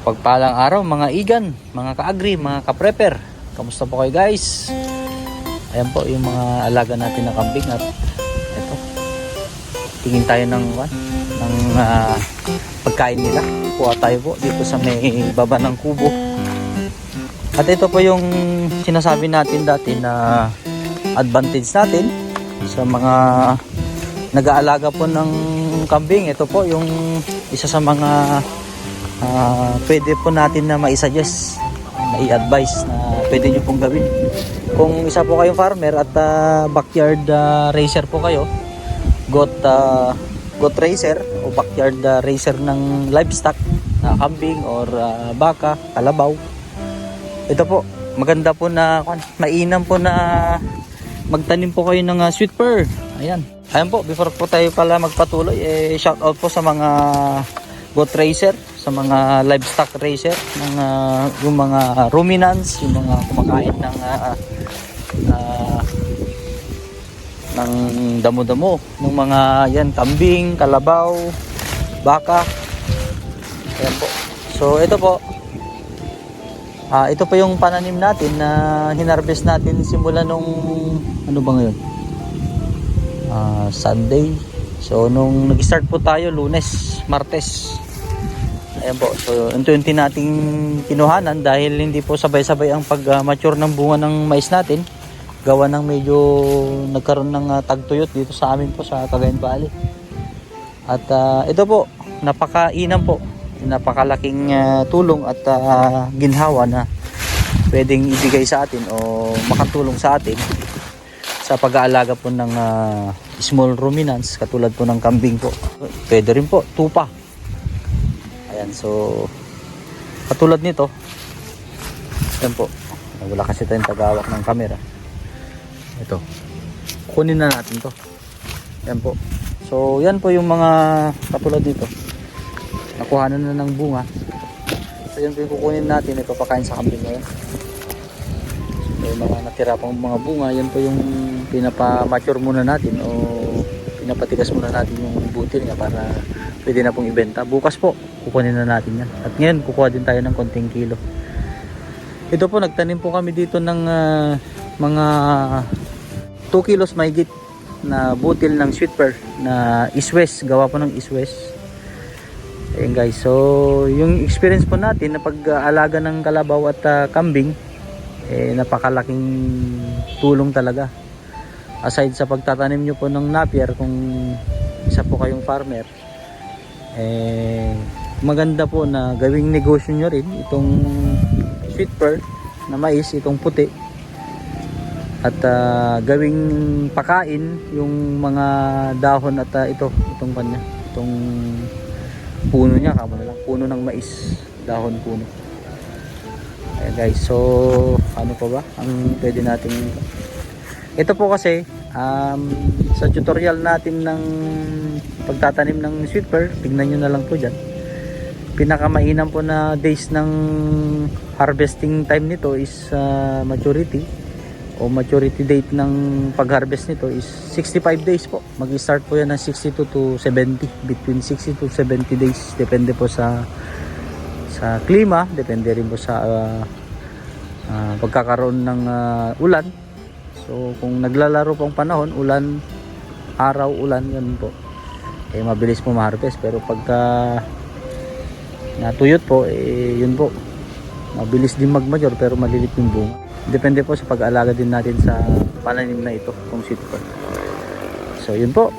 Pagpalang araw mga igan, mga kaagri, mga kaprepper. Kamusta po kayo guys? Ayan po yung mga alaga natin na kambing at ito. Tingin tayo ng what? ng ah, pagkain nila. Kuha tayo po dito sa may baba ng kubo. At ito po yung sinasabi natin dati na advantage natin sa mga nag-aalaga po ng kambing. Ito po yung isa sa mga ah, pwede po natin na maisuggest, mai-advise na pwede nyo pong gawin. Kung isa po kayong farmer at ah, backyard ah, racer po kayo, got ah, got racer o backyard ah, racer ng livestock na kambing or ah, baka, kalabaw. Ito po, maganda po na mainam po na magtanim po kayo ng ah, sweet pear. Ayan. Ayan po, before po tayo pala magpatuloy, eh, shout out po sa mga goat racer, sa mga livestock racer, ng, ah, yung mga ruminants, yung mga kumakain ng ah, ah, ng damo-damo, ng mga yan, kambing, kalabaw, baka. Ayan po. So ito po, Ah, ito pa yung pananim natin na hinarvest natin simula nung ano ba ngayon? Ah, Sunday. So nung nag-start po tayo Lunes, Martes. Ayan po. So unti-unti nating kinuhanan dahil hindi po sabay-sabay ang pag-mature ng bunga ng mais natin. Gawa ng medyo nagkaroon ng ah, tagtuyot dito sa amin po sa Cagayan Valley. At ah, ito po, napakainam po napakalaking ah, tulong at ah, ginhawa na pwedeng ibigay sa atin o makatulong sa atin sa pag-aalaga po ng ah, small ruminants katulad po ng kambing po. Pwede rin po, tupa. Ayan, so katulad nito. Ayan po. Wala kasi tayong tagawak ng camera. Ito. Kunin na natin to. Ayan po. So, yan po yung mga katulad nito nakuha na ng bunga so yun po yung kukunin natin ipapakain sa kambing ngayon so yung mga natira pang mga bunga yan po yung pinapa-mature muna natin o pinapatigas muna natin yung butil niya para pwede na pong ibenta bukas po kukunin na natin yan. At ngayon kukuha din tayo ng konting kilo. Ito po nagtanim po kami dito ng ah, mga 2 kilos mahigit na butil ng sweet pear na iswes. Gawa po ng iswes. Ayan guys, so yung experience po natin na pag-aalaga ng kalabaw at ah, kambing, eh, napakalaking tulong talaga. Aside sa pagtatanim nyo po ng napier, kung isa po kayong farmer, eh, maganda po na gawing negosyo nyo rin itong sweet pear na mais, itong puti. At ah, gawing pakain yung mga dahon at ah, ito, itong kanya, itong puno niya kamo puno ng mais dahon puno. Ayan guys so ano pa ba ang pwede nating ito po kasi um, sa tutorial natin ng pagtatanim ng sweet pear tignan nyo na lang po dyan pinakamainam po na days ng harvesting time nito is uh, maturity o maturity date ng pag-harvest nito is 65 days po. Mag-start po yan ng 62 to 70, between 60 to 70 days depende po sa sa klima, depende rin po sa uh, uh, pagkakaroon ng uh, ulan. So kung naglalaro pong panahon, ulan, araw, ulan, yun po. Eh mabilis po ma-harvest pero pagka natuyot po, eh yun po. Mabilis din mag-mature pero malilit yung bunga. Depende po sa pag-aalaga din natin sa pananim na ito kung sweet pear. So yun po.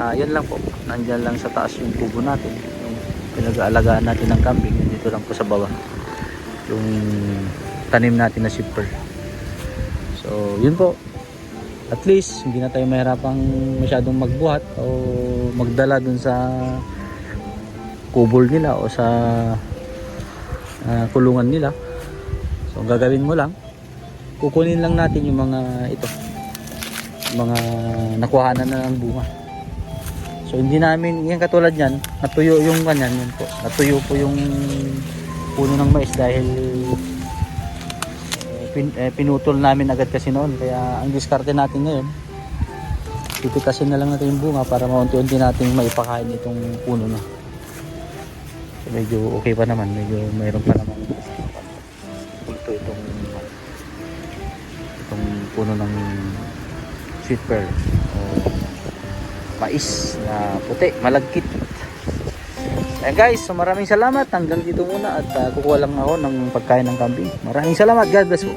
Ah, yun lang po. Nandiyan lang sa taas yung kubo natin. Yung pinag-aalagaan natin ng kambing. Dito lang po sa baba. Yung tanim natin na pear. So yun po. At least hindi na tayo mahirapang masyadong magbuhat o magdala dun sa kubol nila o sa ah, kulungan nila. So gagawin mo lang kukunin lang natin yung mga ito. Mga nakuhanan na ng bunga. So hindi namin yan katulad yan natuyo yung kanyan yun po. Natuyo po yung puno ng mais dahil eh, pin, eh, pinutol namin agad kasi noon. Kaya ang diskarte natin ngayon titikasin na lang natin yung bunga para maunti-unti natin maipakain itong puno na medyo okay pa naman. Medyo mayroon pa naman ito itong itong puno ng sweet pearl o mais na puti, malagkit. Ayan guys, so maraming salamat. Hanggang dito muna at uh, kukuha lang ako ng pagkain ng kambing. Maraming salamat. God bless po.